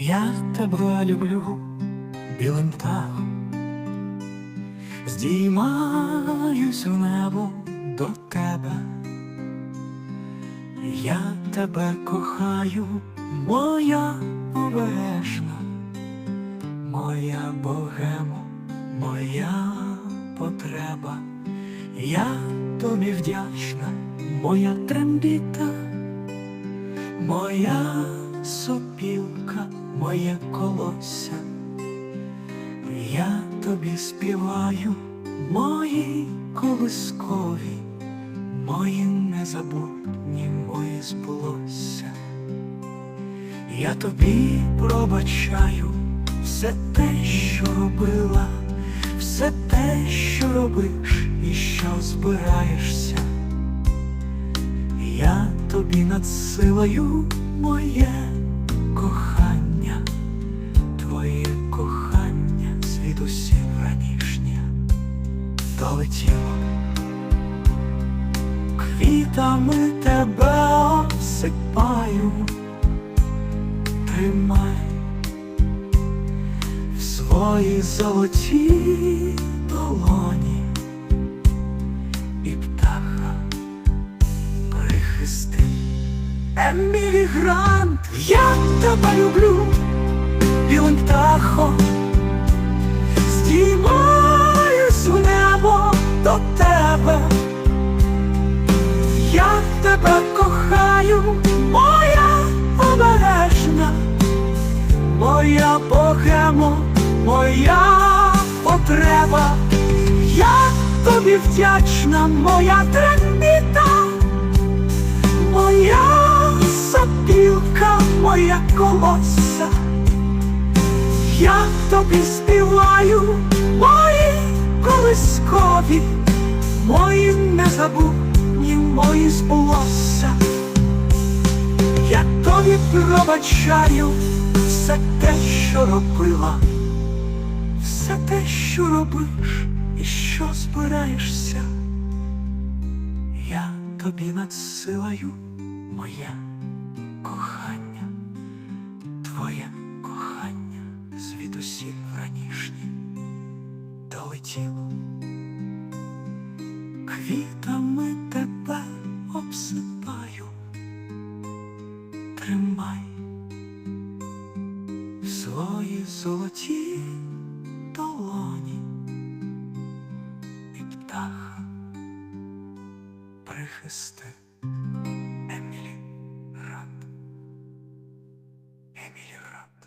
Я тебе люблю, білим птахом, здіймаюсь у небо до тебе. Я тебе кохаю, моя обережна, моя богемо, моя потреба. Я тобі вдячна, моя трембіта, моя сопілка, моє колося. Я тобі співаю мої колискові, мої незабутні, мої збулося. Я тобі пробачаю все те, що робила, все те, що робиш і що збираєшся. Я тобі надсилаю моє кохання, долетіло. Квітами тебе обсипаю, тримай в свої золоті долоні і птаха прихисти. Емілі Грант, я тебе люблю, білим птахом, моя богемо, моя потреба. Я тобі вдячна, моя трембіта, моя сопілка, моя колоса. Я тобі співаю мої колискові, мої незабутні, мої збулося. Я тобі пробачаю все те, що робила, все те, що робиш і що збираєшся. Я тобі надсилаю моє кохання, твоє кохання звідусіль ранішнє долетіло. Квітами тебе обсипаю, тримай Христе, Емілі Рад, Емілі Рад.